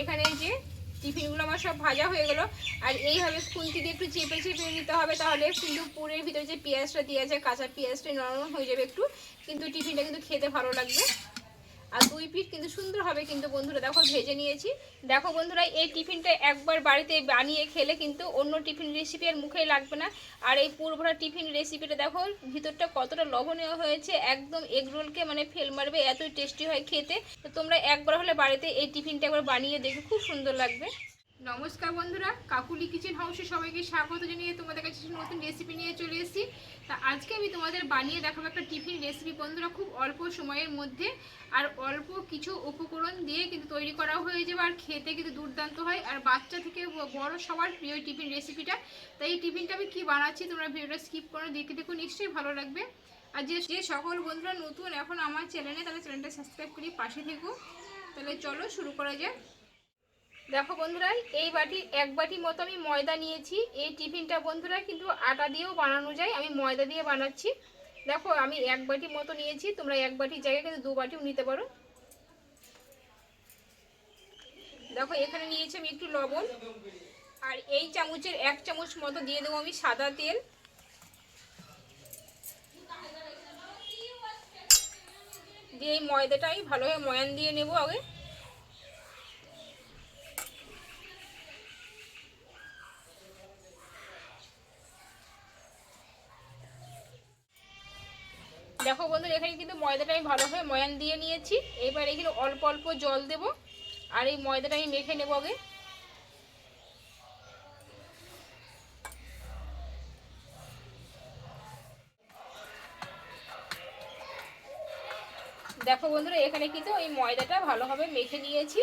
এখানে যে টিফিনগুলো আমার সব ভাজা হয়ে গেলো। আর এইভাবে খুন্তি দিয়ে একটু চেপে চেপে নিতে হবে, তাহলে কিন্তু পুরের ভিতরে যে পেঁয়াজটা দিয়ে আছে কাঁচা পেঁয়াজটা নরম হয়ে যাবে একটু। কিন্তু টিফিনটা কিন্তু খেতে ভালো লাগবে। আর দুই পিস কিন্তু সুন্দর হবে কিন্তু বন্ধুরা, দেখো ভেজে নিয়েছি। দেখো বন্ধুরা, এই টিফিনটা একবার বাড়িতে বানিয়ে খেলে কিন্তু অন্য টিফিন রেসিপি আর মুখেই লাগবে না। আর এই পুরভরা টিফিন রেসিপিটা দেখো, ভিতরটা কতটা লবণীয় হয়েছে, একদম এগরোলকে মানে ফেল মারবে, এতই টেস্টি হয় খেতে। তো তোমরা একবার হলে বাড়িতে এই টিফিনটা একবার বানিয়ে দেখবে, খুব সুন্দর লাগবে। নমস্কার বন্ধুরা, কাকুলি কিচেন হাউসে সবাইকে স্বাগত জানিয়ে তোমাদের কাছে নতুন রেসিপি নিয়ে চলে এসেছি। তা আজকে আমি তোমাদের বানিয়ে দেখাবো একটা টিফিন রেসিপি বন্ধুরা, খুব অল্প সময়ের মধ্যে আর অল্প কিছু উপকরণ দিয়ে কিন্তু তৈরি করা হয়ে যাবে আর খেতে কিন্তু দুর্দান্ত হয় আর বাচ্চা থেকে বড় সবার প্রিয় টিফিন রেসিপিটা তাই এই টিফিনটা আমি কী বানাচ্ছি তোমরা ভিডিওটা স্কিপ করো, দেখে দেখো, নিশ্চয়ই ভালো লাগবে। আর যে যে সকল বন্ধুরা নতুন এখন আমার চ্যানেলে তাহলে চ্যানেলটা সাবস্ক্রাইব করি পাশে থেকো। তাহলে চলো শুরু করা যাক। দেখো বন্ধুরা, এই বাটি, এক বাটি মতো আমি ময়দা নিয়েছি। এই টিফিনটা বন্ধুরা কিন্তু আটা দিয়েও বানানো যায়, আমি ময়দা দিয়ে বানাচ্ছি। দেখো, আমি এক বাটি মতো নিয়েছি, তোমরা এক বাটির জায়গায় কিন্তু দু বাটিও নিতে পারো। দেখো, এখানে নিয়েছি আমি একটু লবণ। আর এই চামচের এক চামচ মতো দিয়ে দেবো আমি সাদা তেল। দিয়ে এই ময়দাটা আমি ভালোভাবে ময়ান দিয়ে নেব আগে। দেখো বন্ধুরা, এখানে কিন্তু ময়দাটা আমি ভালোভাবে ময়ান দিয়ে নিয়েছি। এবার এখানে অল্প অল্প জল দেব, আর এই ময়দাটা আমি মেখে নেব আগে। দেখো বন্ধুরা, এখানে কিন্তু এই ময়দাটা ভালোভাবে মেখে নিয়েছি।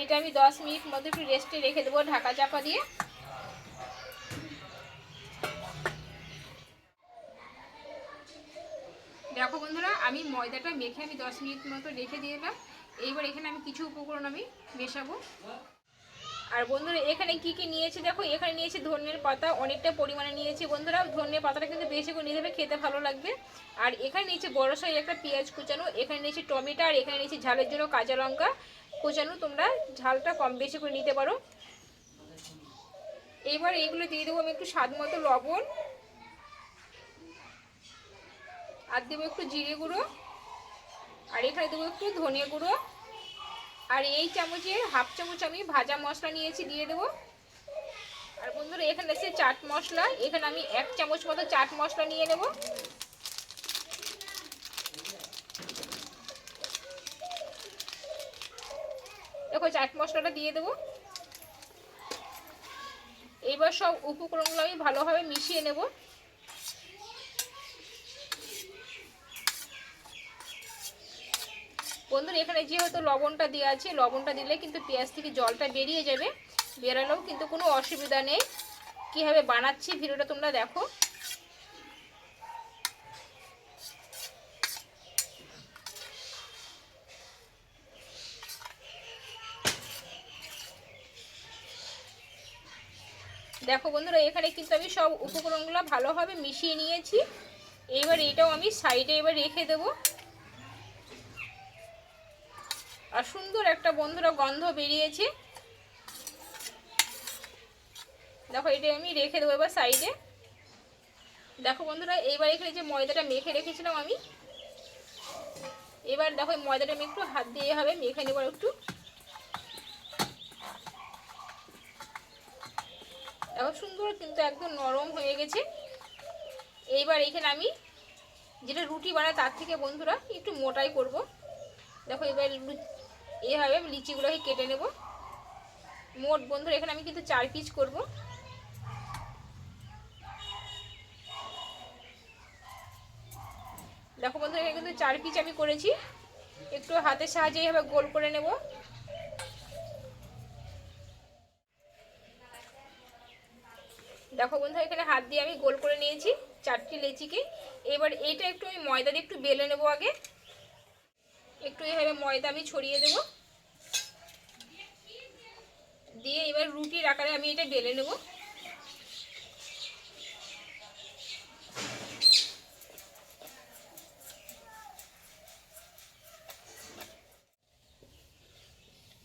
এটা আমি দশ মিনিট মধ্যে একটু রেস্টে রেখে দেবো ঢাকা চাপা দিয়ে দেখো বন্ধুরা আমি ময়দাটা মেখে আমি দশ মিনিট মতো রেখে দিয়ে দিলাম এইবার এখানে আমি কিছু উপকরণ আমি মেশাবো। আর বন্ধুরা, এখানে কি কি নিয়েছি দেখো? এখানে নিয়েছি ধনের পাতা, অনেকটা পরিমাণে নিয়েছি। বন্ধুরা, ধনের পাতাটা কিন্তু বেশি করে নিয়ে যাবে খেতে ভালো লাগবে। আর এখানে নিয়েছি বড় সাইজ একটা পেঁয়াজ কুচানো, এখানে নিয়েছি টমেটো, আর এখানে নিয়েছি ঝালের জন্য কাঁচা লঙ্কা কুচানো। তোমরা ঝালটা কম বেশি করে নিতে পারো। এবার এইগুলো দিয়ে দেবো আমি একটু স্বাদ মতো লবণ। আর দেবো একটু জিরে গুঁড়ো। আর এখানে দেবো একটু ধনে গুঁড়ো। আর এই চামচে হাফ চামচ আমি ভাজা মশলা নিয়েছি, দিয়ে দেবো। আর বন্ধুরা, এখানে আছে চাট মশলা। এখানে আমি এক চামচ মতো চাট মশলা নিয়ে নেব। দেখো, চাট মশলাটা দিয়ে দেবো। এইবার সব উপকরণগুলো আমি ভালোভাবে মিশিয়ে নেব। বন্ধুরা, এখানে যেহেতু লবণটা দেওয়া আছে, লবণটা দিলে কিন্তু পেঁয়াজ থেকে জলটা বেরিয়ে যাবে। বেরালেও কিন্তু কোনো অসুবিধা নেই। কীভাবে বানাচ্ছি ভিডিওটা তোমরা দেখো। দেখো বন্ধুরা, এখানে কিন্তু আমি সব উপকরণগুলো ভালোভাবে মিশিয়ে নিয়েছি। এবার এটাও আমি সাইডে এবার রেখে দেবো। আর সুন্দর একটা বন্ধুরা গন্ধ বেরিয়েছে। দেখো, এটা আমি রেখে দেবো এবার সাইডে দেখো বন্ধুরা, এইবার এখানে যে ময়দাটা মেখে রেখেছিলাম আমি, এবার দেখো ময়দাটা আমি একটু হাত দিয়ে হবে মেখে নেবার একটু। দেখো, সুন্দর কিন্তু একদম নরম হয়ে গেছে। এইবার এখানে আমি যেটা রুটি বানায় তার থেকে বন্ধুরা একটু মোটাই করব। দেখো এবার এভাবে লিচিগুলোকে কেটে নেব। মোট বন্ধুরা, এখানে আমি কিন্তু চার পিস করব। দেখো বন্ধুরা, এখানে কিন্তু চার পিস আমি করেছি। একটু হাতের সাহায্যে এইভাবে গোল করে নেব। দেখো বন্ধুরা, এখানে হাত দিয়ে আমি গোল করে নিয়েছি চারটি লেচিকে। এবার এইটা একটু আমি ময়দা দিয়ে একটু বেলে নেব আগে। একটু এভাবে ময়দা আমি ছড়িয়ে দেব। দিয়ে এবার রুটির আকারে আমি এটা বেলে নেব।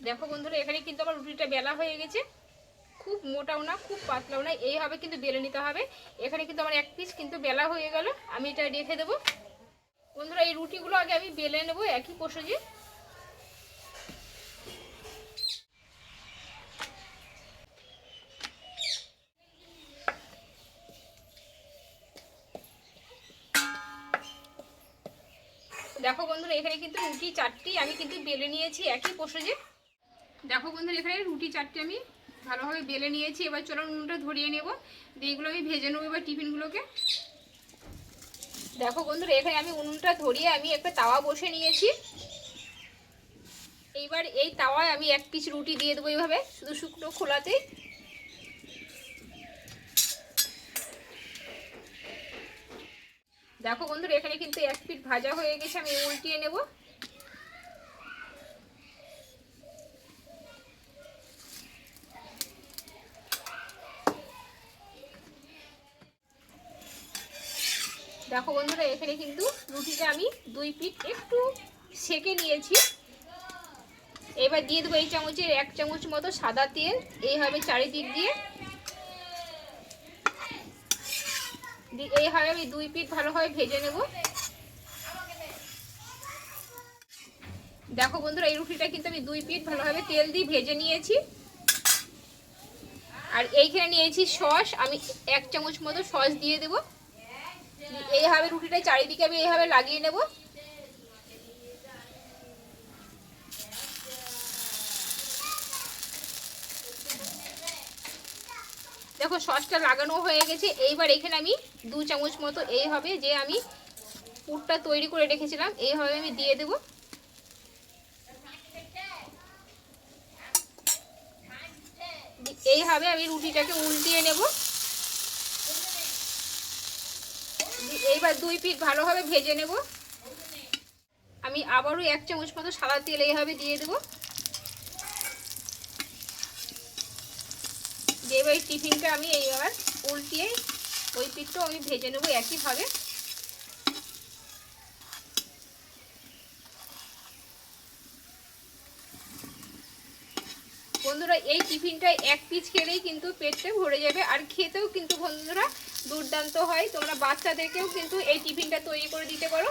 দেখো বন্ধুরা, এখানে কিন্তু আমার রুটিটা বেলা হয়ে গেছে। খুব মোটাও না, খুব পাতলাও না, এইভাবে কিন্তু বেলে নিতে হবে। এখানে কিন্তু আমার এক পিস কিন্তু বেলা হয়ে গেল। আমি এটা রেখে দেবো। বন্ধুরা, এই রুটিগুলো আগে আমি বেলে নেব, একই প্রসেজে দেখো বন্ধুরা, এখানে কিন্তু রুটি চারটি আমি কিন্তু বেলে নিয়েছি, একই প্রসেজে দেখো বন্ধুরা, এখানে রুটি চারটি আমি ভালোভাবে বেলে নিয়েছি। এবার চলো নুনটা ধরিয়ে নেব, দিয়ে এগুলো আমি ভেজে নেব এবার টিফিনগুলোকে। দেখো বন্ধুরা, এখানে আমি উনুনটা ধরিয়ে আমি একটা তাওয়া বসে নিয়েছি। এইবার এই তাওয়ায় আমি এক পিস রুটি দিয়ে দেবো এইভাবে, শুধু শুকনো খোলাতেই। দেখো বন্ধুরা, এখানে কিন্তু এক পিট ভাজা হয়ে গেছে, আমি উল্টিয়ে নেব। দেখো বন্ধুরা, এখানে কিন্তু রুটিটা আমি দুই পিট একটু সেকে নিয়েছি। এবার দিয়ে দেবো এই চামচের এক চামচ মতো সাদা তেল, এইভাবে চারিদিক দিয়ে। এইভাবে আমি দুই পিট ভালোভাবে ভেজে নেব। দেখো বন্ধুরা, এই রুটিটা কিন্তু আমি দুই পিট ভালোভাবে তেল দিয়ে ভেজে নিয়েছি। আর এইখানে নিয়েছি সস, আমি এক চামচ মতো সস দিয়ে দেব। এইভাবে রুটিটা চারিদিকে আমি এইভাবে লাগিয়ে নেব। দেখো, সসটা লাগানো হয়ে গেছে। এইবার এখানে আমি দু চামচ মতো এইভাবে যে আমি পুরটা তৈরি করে রেখেছিলাম, এইভাবে আমি দিয়ে দেব। এইভাবে আমি রুটিটাকে উল্টিয়ে নেব। এইবার দুই পিঠ ভালোভাবে ভেজে নেব। আমি আবারও এক চামচ মতো সাদা তেল এইভাবে দিয়ে দেবো। যে এবার টিফিনটা আমি এইবার উল্টিয়ে ওই পিঠটাও আমি ভেজে নেব একইভাবে। বন্ধুরা, এই টিফিনটা এক পিস খেলেই কিন্তু পেটটা ভরে যাবে আর খেতেও কিন্তু বন্ধুরা দুর্দান্ত হয়। তোমরা বাচ্চাদেরকেও কিন্তু এই টিফিনটা তৈরি করে দিতে পারো।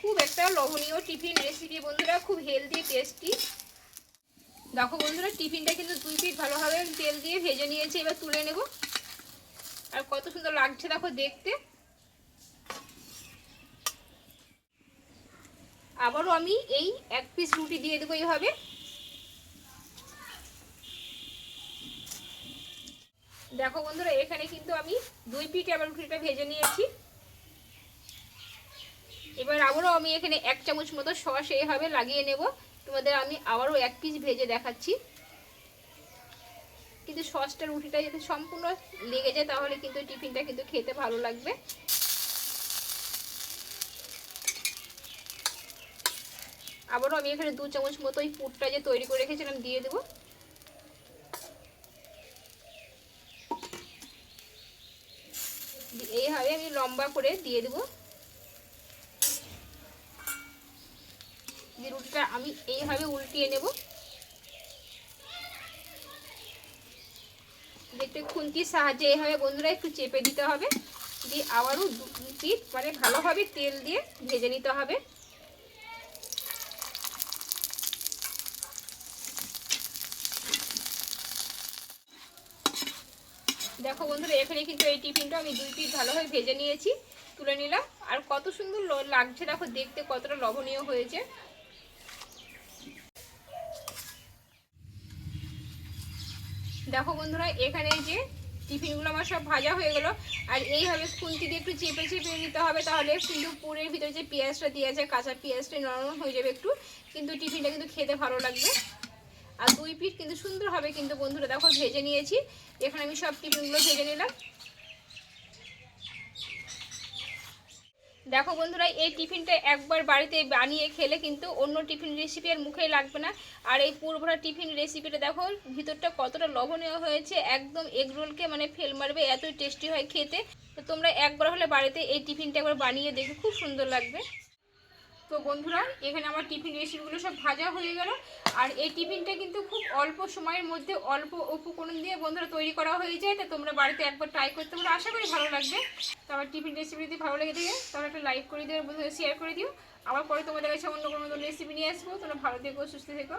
খুব একটা লবণীয় টিফিন রেসিপি বন্ধুরা, খুব হেলদি টেস্টি দেখো বন্ধুরা, টিফিনটা কিন্তু দুই পিট ভালোভাবে তেল দিয়ে ভেজে নিয়েছি, এবার তুলে নেব। আর কত সুন্দর লাগছে দেখো দেখতে। আবারও আমি এই এক পিস রুটি দিয়ে দেবো এইভাবে। দেখো বন্ধুরা, এখানে কিন্তু আমি দুই পিট আবার রুটিটা ভেজে নিয়েছি। এবার আবারও আমি এখানে এক চামচ মতো সস এইভাবে লাগিয়ে নেব। তোমাদের আমি আবারও এক পিস ভেজে দেখাচ্ছি। কিন্তু সসটা রুটিটা যদি সম্পূর্ণ লেগে যায়, তাহলে কিন্তু টিফিনটা কিন্তু খেতে ভালো লাগবে। আবারও আমি এখানে দু চামচ মতো ওই পুরটা যে তৈরি করে রেখেছিলাম, দিয়ে দেবো। এইভাবে আমি লম্বা করে দিয়ে দেবো। যে রুটিটা আমি এইভাবে উল্টিয়ে নেব। দেখতে খুন্তির সাহায্যে এইভাবে বন্ধুরা একটু চেপে দিতে হবে। দিয়ে আবারও দু পিঠ মানে ভালোভাবে তেল দিয়ে ভেজে নিতে হবে। দেখো বন্ধুরা, এখানে কিন্তু এই টিফিনটা আমি দুই পিঠ ভালোভাবে ভেজে নিয়েছি, তুলে নিলাম। আর কত সুন্দর লাগছে দেখো, দেখতে কতটা লবণীয় হয়েছে। দেখো বন্ধুরা, এখানে যে টিফিনগুলো আমার সব ভাজা হয়ে গেলো। আর এইভাবে খুন্তি দিয়ে একটু চেপে চেপে নিতে হবে, তাহলে কিন্তু পুরের ভিতরে যে পেঁয়াজটা দিয়ে আছে কাঁচা পেঁয়াজটা নরম হয়ে যাবে একটু। কিন্তু টিফিনটা কিন্তু খেতে ভালো লাগবে। আর দুই পিঠ কিন্তু সুন্দর হবে কিন্তু বন্ধুরা, দেখো ভেজে নিয়েছি। এখানে আমি সব টিফিনগুলো ভেজে নিলাম। দেখো বন্ধুরা, এই টিফিনটা একবার বাড়িতে বানিয়ে খেলে কিন্তু অন্য টিফিন রেসিপি আর মুখেই লাগবে না। আর এই পুরভরা টিফিন রেসিপিটা দেখো, ভিতরটা কতটা লবণীয় হয়েছে, একদম এগ রোলকে মানে ফেল মারবে, এতই টেস্টি হয় খেতে। তো তোমরা একবার হলে বাড়িতে এই টিফিনটা একবার বানিয়ে দেখে খুব সুন্দর লাগবে। তো বন্ধুরা, এখানে আমার টিফিন রেসিপিগুলো সব ভাজা হয়ে গেল। আর এই টিফিনটা কিন্তু খুব অল্প সময়ের মধ্যে অল্প উপকরণ দিয়ে বন্ধুরা তৈরি করা হয়ে যায়। তা তোমরা বাড়িতে একবার ট্রাই করতে পারো আশা করি ভালো লাগবে। তো আমার টিফিন রেসিপি যদি ভালো লেগে থাকে, তাহলে একটা লাইক করে দিও বন্ধুরা শেয়ার করে দিও। আবার পরে তোমাদের কাছে অন্য কোনো রেসিপি নিয়ে আসব। তোমরা ভালো থেকো, সুস্থ থেকো।